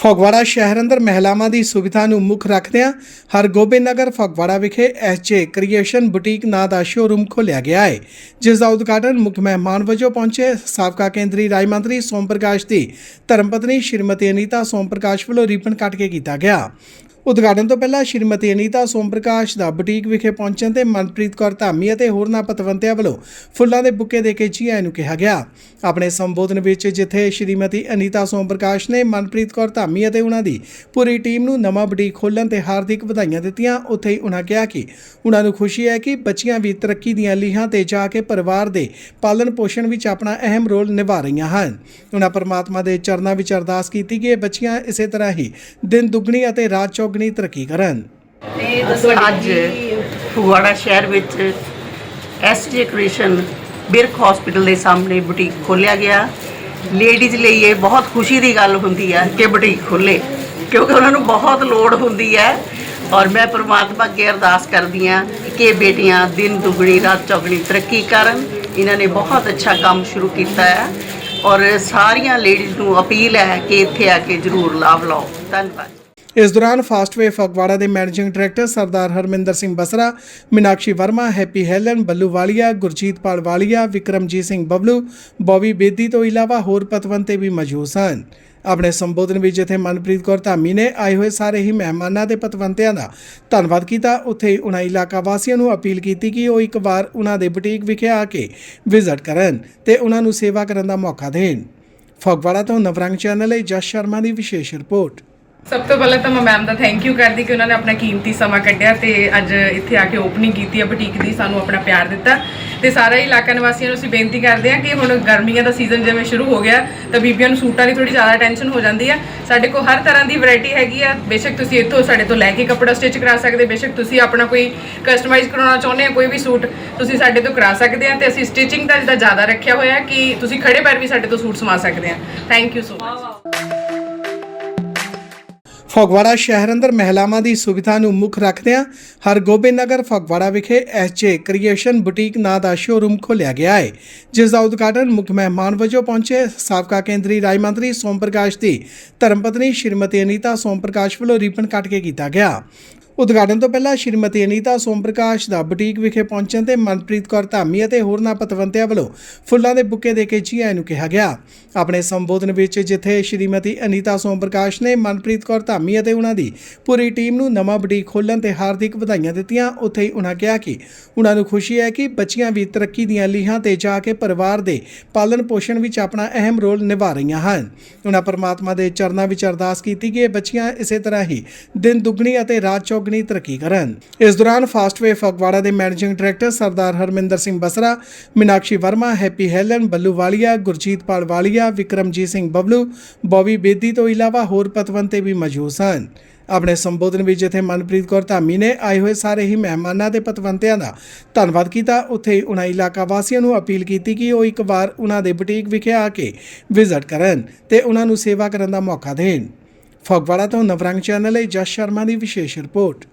ਫਗਵਾੜਾ ਸ਼ਹਿਰ ਅੰਦਰ ਮਹਿਲਾਵਾਂ ਦੀ ਸੁਵਿਧਾ ਨੂੰ ਮੁੱਖ ਰੱਖਦਿਆਂ ਹਰਗੋਬਿੰਦ ਨਗਰ ਫਗਵਾੜਾ ਵਿਖੇ ਐਸਜੇ ਕ੍ਰੀਏਸ਼ਨ ਬੁਟੀਕ ਨਾਂ ਦਾ ਸ਼ੋਰੂਮ ਖੋਲ੍ਹਿਆ ਗਿਆ ਹੈ, ਜਿਸ ਦਾ ਉਦਘਾਟਨ ਮੁੱਖ ਮਹਿਮਾਨ ਵਜੋਂ ਪਹੁੰਚੇ ਸਾਬਕਾ ਕੇਂਦਰੀ ਰਾਜ ਮੰਤਰੀ ਸੋਮ ਪ੍ਰਕਾਸ਼ ਦੀ ਧਰਮਪਤਨੀ ਸ਼੍ਰੀਮਤੀ ਅਨੀਤਾ ਸੋਮ ਪ੍ਰਕਾਸ਼ ਵੱਲੋਂ ਰੀਪਨ ਕੱਟ ਕੇ ਕੀਤਾ ਗਿਆ। ਉਦਘਾਟਨ ਤੋਂ ਪਹਿਲਾਂ ਸ਼੍ਰੀਮਤੀ ਅਨੀਤਾ ਸੋਮ ਪ੍ਰਕਾਸ਼ ਦਾ ਬੁਟੀਕ ਵਿਖੇ ਪਹੁੰਚਣ ਤੇ ਮਨਪ੍ਰੀਤ ਕੌਰ ਧਾਮੀ ਅਤੇ ਹੋਰਨਾਂ ਪਤਵੰਤਿਆਂ ਵੱਲੋਂ ਫੁੱਲਾਂ ਦੇ ਬੁੱਕੇ ਦੇ ਕੇ ਜੀ ਨੂੰ ਕਿਹਾ ਗਿਆ। ਆਪਣੇ ਸੰਬੋਧਨ ਵਿੱਚ ਜਿੱਥੇ ਸ਼੍ਰੀਮਤੀ ਅਨੀਤਾ ਸੋਮ ਪ੍ਰਕਾਸ਼ ਨੇ ਮਨਪ੍ਰੀਤ ਕੌਰ ਧਾਮੀ ਅਤੇ ਉਹਨਾਂ ਦੀ ਪੂਰੀ ਟੀਮ ਨੂੰ ਨਵਾਂ ਬੁਟੀਕ ਖੋਲਣ ਤੇ ਹਾਰਦਿਕ ਵਧਾਈਆਂ ਦਿੱਤੀਆਂ, ਉੱਥੇ ਹੀ ਉਹਨਾਂ ਕਿਹਾ ਕਿ ਉਹਨਾਂ ਨੂੰ ਖੁਸ਼ੀ ਹੈ ਕਿ ਬੱਚੀਆਂ ਵੀ ਤਰੱਕੀ ਦੀਆਂ ਲੀਹਾਂ ਤੇ ਜਾ ਕੇ ਪਰਿਵਾਰ ਦੇ ਪਾਲਣ ਪੋਸ਼ਣ ਵਿੱਚ ਆਪਣਾ ਅਹਿਮ ਰੋਲ ਨਿਭਾ ਰਹੀਆਂ ਹਨ। ਉਹਨਾਂ ਪਰਮਾਤਮਾ ਦੇ ਚਰਨਾਂ ਵਿੱਚ ਅਰਦਾਸ ਕੀਤੀ ਕਿ ਬੱਚੀਆਂ ਇਸੇ ਤਰ੍ਹਾਂ ਹੀ ਦਿਨ ਦੁੱਗਣੀ ਅਤੇ ਰਾਤ ਚੌ ਚੌਗਣੀ ਤਰੱਕੀ ਕਰਨ? ਅੱਜ ਫਗਵਾੜਾ ਸ਼ਹਿਰ ਵਿੱਚ ਐਸਜੀ ਕ੍ਰਿਸ਼ਨ ਬਿਰਖ ਹਸਪੀਟਲ ਦੇ ਸਾਹਮਣੇ ਬੁਟੀਕ ਖੋਲਿਆ ਗਿਆ। ਲੇਡੀਜ਼ ਲਈ ਇਹ ਬਹੁਤ ਖੁਸ਼ੀ ਦੀ ਗੱਲ ਹੁੰਦੀ ਹੈ ਕਿ ਬੁਟੀਕ ਖੁੱਲੇ ਕਿਉਂਕਿ ਉਹਨਾਂ ਨੂੰ ਬਹੁਤ ਲੋੜ ਹੁੰਦੀ ਹੈ। ਔਰ ਮੈਂ ਪ੍ਰਮਾਤਮਾ ਅੱਗੇ ਅਰਦਾਸ ਕਰਦੀ ਹਾਂ ਕਿ ਇਹ ਬੇਟੀਆਂ ਦਿਨ ਦੁਗਣੀ ਰਾਤ ਚੌਗਣੀ ਤਰੱਕੀ ਕਰਨ। ਇਹਨਾਂ ਨੇ ਬਹੁਤ ਅੱਛਾ ਕੰਮ ਸ਼ੁਰੂ ਕੀਤਾ ਹੈ ਔਰ ਸਾਰੀਆਂ ਲੇਡੀਜ਼ ਨੂੰ ਅਪੀਲ ਹੈ ਕਿ ਇੱਥੇ ਆ ਕੇ ਜ਼ਰੂਰ ਲਾਭ ਲਓ। ਧੰਨਵਾਦ। ਇਸ ਦੌਰਾਨ ਫਾਸਟਵੇ ਫਗਵਾੜਾ ਦੇ managing director Sardar Harminder Singh Basra, Meenakshi Verma, Happy Helen, Ballu Walia, Gurjeet Pal Walia, Vikramjit Singh Bablu, Bobby Bedi ਤੋਂ ਇਲਾਵਾ ਹੋਰ ਪਤਵੰਤੇ ਵੀ ਮੌਜੂਦ ਸਨ। ਆਪਣੇ ਸੰਬੋਧਨ ਵਿੱਚ ਜਿੱਥੇ ਮਨਪ੍ਰੀਤ ਕੌਰ ਧਾਮੀ ਨੇ ਆਏ ਹੋਏ ਸਾਰੇ ਹੀ ਮਹਿਮਾਨਾਂ ਤੇ ਪਤਵੰਤਿਆਂ ਦਾ ਧੰਨਵਾਦ ਕੀਤਾ, ਉੱਥੇ ਹੀ ਉਹਨਾਂ ਇਲਾਕਾ ਵਾਸੀਆਂ ਨੂੰ ਅਪੀਲ ਕੀਤੀ ਕਿ ਉਹ ਇੱਕ ਵਾਰ ਉਹਨਾਂ ਦੇ ਬੁਟੀਕ ਵਿਖੇ ਆ ਕੇ ਵਿਜ਼ਿਟ ਕਰਨ ਤੇ ਉਹਨਾਂ ਨੂੰ ਸੇਵਾ ਕਰਨ ਦਾ ਮੌਕਾ ਦੇਣ। ਫਗਵਾੜਾ ਤੋਂ ਨਵਰੰਗ ਚੈਨਲ ਲਈ ਜਸ ਸ਼ਰਮਾ ਦੀ ਵਿਸ਼ੇਸ਼ ਰਿਪੋਰਟ। ਸਭ ਤੋਂ ਪਹਿਲਾਂ ਤਾਂ ਮੈਂ ਮੈਮ ਦਾ ਥੈਂਕ ਯੂ ਕਰਦੀ ਕਿ ਉਹਨਾਂ ਨੇ ਆਪਣਾ ਕੀਮਤੀ ਸਮਾਂ ਕੱਢਿਆ ਤੇ ਅੱਜ ਇੱਥੇ ਆ ਕੇ ਓਪਨਿੰਗ ਕੀਤੀ ਹੈ ਬੁਟੀਕ ਦੀ, ਸਾਨੂੰ ਆਪਣਾ ਪਿਆਰ ਦਿੱਤਾ। ਤੇ ਸਾਰਾ ਇਲਾਕਾ ਨਿਵਾਸੀਆਂ ਨੂੰ ਅਸੀਂ ਬੇਨਤੀ ਕਰਦੇ ਹਾਂ ਕਿ ਹੁਣ ਗਰਮੀਆਂ ਦਾ ਸੀਜ਼ਨ ਜਿਵੇਂ ਸ਼ੁਰੂ ਹੋ ਗਿਆ, ਤਾਂ ਬੀਬੀਆਂ ਨੂੰ ਸੂਟਾਂ ਦੀ ਥੋੜੀ ਜ਼ਿਆਦਾ ਟੈਨਸ਼ਨ ਹੋ ਜਾਂਦੀ ਹੈ ਸਾਡੇ ਕੋਲ ਹਰ ਤਰ੍ਹਾਂ ਦੀ ਵੈਰਾਈਟੀ ਹੈਗੀ ਆ। ਬੇਸ਼ੱਕ ਤੁਸੀਂ ਇੱਥੋਂ ਸਾਡੇ ਤੋਂ ਲੈ ਕੇ ਕੱਪੜਾ ਸਟਿਚ ਕਰਾ ਸਕਦੇ, ਬੇਸ਼ੱਕ ਤੁਸੀਂ ਆਪਣਾ ਕੋਈ ਕਸਟਮਾਈਜ਼ ਕਰਾਉਣਾ ਚਾਹੁੰਦੇ ਹੋ ਕੋਈ ਵੀ ਸੂਟ ਤੁਸੀਂ ਸਾਡੇ ਤੋਂ ਕਰਾ ਸਕਦੇ ਆ। ਤੇ ਅਸੀਂ ਸਟਿਚਿੰਗ ਦਾ ਜਿੱਦਾਂ ਜ਼ਿਆਦਾ ਰੱਖਿਆ ਹੋਇਆ ਕਿ ਤੁਸੀਂ ਖੜੇ ਪੈਰ ਵੀ ਸਾਡੇ ਤੋਂ ਸੂਟ ਸਮਾ ਸਕਦੇ ਆ। Thank you so much Phagwara ਸ਼ਹਿਰ ਅੰਦਰ ਮਹਿਲਾਵਾਂ ਦੀ ਸੁਵਿਧਾ ਨੂੰ ਮੁੱਖ ਰੱਖਦਿਆਂ ਹਰਗੋਬਿੰਦ ਨਗਰ ਫਗਵਾੜਾ ਵਿਖੇ ਐਸਜੇ ਕ੍ਰੀਏਸ਼ਨ ਬੁਟੀਕ ਨਾਂ ਦਾ ਸ਼ੋਰੂਮ ਖੋਲ੍ਹਿਆ ਗਿਆ ਹੈ, ਜਿਸ ਦਾ ਉਦਘਾਟਨ ਮੁੱਖ ਮਹਿਮਾਨ ਵਜੋਂ ਪਹੁੰਚੇ ਸਾਬਕਾ ਕੇਂਦਰੀ ਰਾਜ ਮੰਤਰੀ ਸੋਮ ਪ੍ਰਕਾਸ਼ ਦੀ ਧਰਮਪਤਨੀ ਸ਼੍ਰੀਮਤੀ ਅਨੀਤਾ ਸੋਮ ਪ੍ਰਕਾਸ਼ ਵੱਲੋਂ ਰੀਬਨ ਕੱਟ ਕੇ ਕੀਤਾ ਗਿਆ। ਉਦਘਾਟਨ ਤੋਂ ਪਹਿਲਾਂ ਸ਼੍ਰੀਮਤੀ ਅਨੀਤਾ ਸੋਮ ਪ੍ਰਕਾਸ਼ ਦਾ ਬੁਟੀਕ ਵਿਖੇ ਪਹੁੰਚਣ ਤੇ ਮਨਪ੍ਰੀਤ ਕੌਰ ਧਾਮੀ ਅਤੇ ਹੋਰਨਾਂ ਪਤਵੰਤਿਆਂ ਵੱਲੋਂ ਫੁੱਲਾਂ ਦੇ ਬੁੱਕੇ ਦੇ ਕੇ ਜੀ ਨੂੰ ਕਿਹਾ ਗਿਆ। ਆਪਣੇ ਸੰਬੋਧਨ ਵਿੱਚ ਜਿੱਥੇ ਸ਼੍ਰੀਮਤੀ ਅਨੀਤਾ ਸੋਮ ਪ੍ਰਕਾਸ਼ ਨੇ ਮਨਪ੍ਰੀਤ ਕੌਰ ਧਾਮੀ ਅਤੇ ਉਹਨਾਂ ਦੀ ਪੂਰੀ ਟੀਮ ਨੂੰ ਨਵਾਂ ਬੁਟੀਕ ਖੋਲਣ ਤੇ ਹਾਰਦਿਕ ਵਧਾਈਆਂ ਦਿੱਤੀਆਂ, ਉੱਥੇ ਹੀ ਉਹਨਾਂ ਕਿਹਾ ਕਿ ਉਹਨਾਂ ਨੂੰ ਖੁਸ਼ੀ ਹੈ ਕਿ ਬੱਚੀਆਂ ਵੀ ਤਰੱਕੀ ਦੀਆਂ ਲੀਹਾਂ ਤੇ ਜਾ ਕੇ ਪਰਿਵਾਰ ਦੇ ਪਾਲਣ ਪੋਸ਼ਣ ਵਿੱਚ ਆਪਣਾ ਅਹਿਮ ਰੋਲ ਨਿਭਾ ਰਹੀਆਂ ਹਨ। ਉਹਨਾਂ ਪਰਮਾਤਮਾ ਦੇ ਚਰਨਾਂ ਵਿੱਚ ਅਰਦਾਸ ਕੀਤੀ ਕਿ ਬੱਚੀਆਂ ਇਸੇ ਤਰ੍ਹਾਂ ਹੀ ਦਿਨ ਦੁੱਗਣੀ ਅਤੇ ਰਾਤ ਚੌਗਣੀ ਤਰੱਕੀ ਕਰਨ। ਇਸ ਦੌਰਾਨ ਫਾਸਟਵੇ ਫਗਵਾੜਾ ਦੇ managing director Sardar Harminder Singh Basra, Meenakshi Verma Happy Helen Ballu Walia Gurjeet Pal Walia, Vikramjit Singh Bablu, Bobby Bedi ਤੋਂ ਇਲਾਵਾ ਹੋਰ ਪਤਵੰਤੇ ਵੀ ਮੌਜੂਦ ਸਨ। ਆਪਣੇ ਸੰਬੋਧਨ ਵਿੱਚ ਜਿੱਥੇ ਮਨਪ੍ਰੀਤ ਕੌਰ ਧਾਮੀ ਨੇ ਆਏ ਹੋਏ ਸਾਰੇ ਹੀ ਮਹਿਮਾਨਾਂ ਤੇ ਪਤਵੰਤਿਆਂ ਦਾ ਧੰਨਵਾਦ ਕੀਤਾ, ਉੱਥੇ ਹੀ ਉਹਨਾਂ ਇਲਾਕਾ ਵਾਸੀਆਂ ਨੂੰ ਅਪੀਲ ਕੀਤੀ ਕਿ ਉਹ ਇੱਕ ਵਾਰ ਉਹਨਾਂ ਦੇ ਬੁਟੀਕ ਵਿਖੇ ਆ ਕੇ ਵਿਜ਼ਿਟ ਕਰਨ ਤੇ ਉਹਨਾਂ ਨੂੰ ਸੇਵਾ ਕਰਨ ਦਾ ਮੌਕਾ ਦੇਣ। ਫਗਵਾੜਾ ਤੋਂ ਨਵਰੰਗ ਚੈਨਲ ਲਈ ਜਸ ਸ਼ਰਮਾ ਦੀ ਵਿਸ਼ੇਸ਼ ਰਿਪੋਰਟ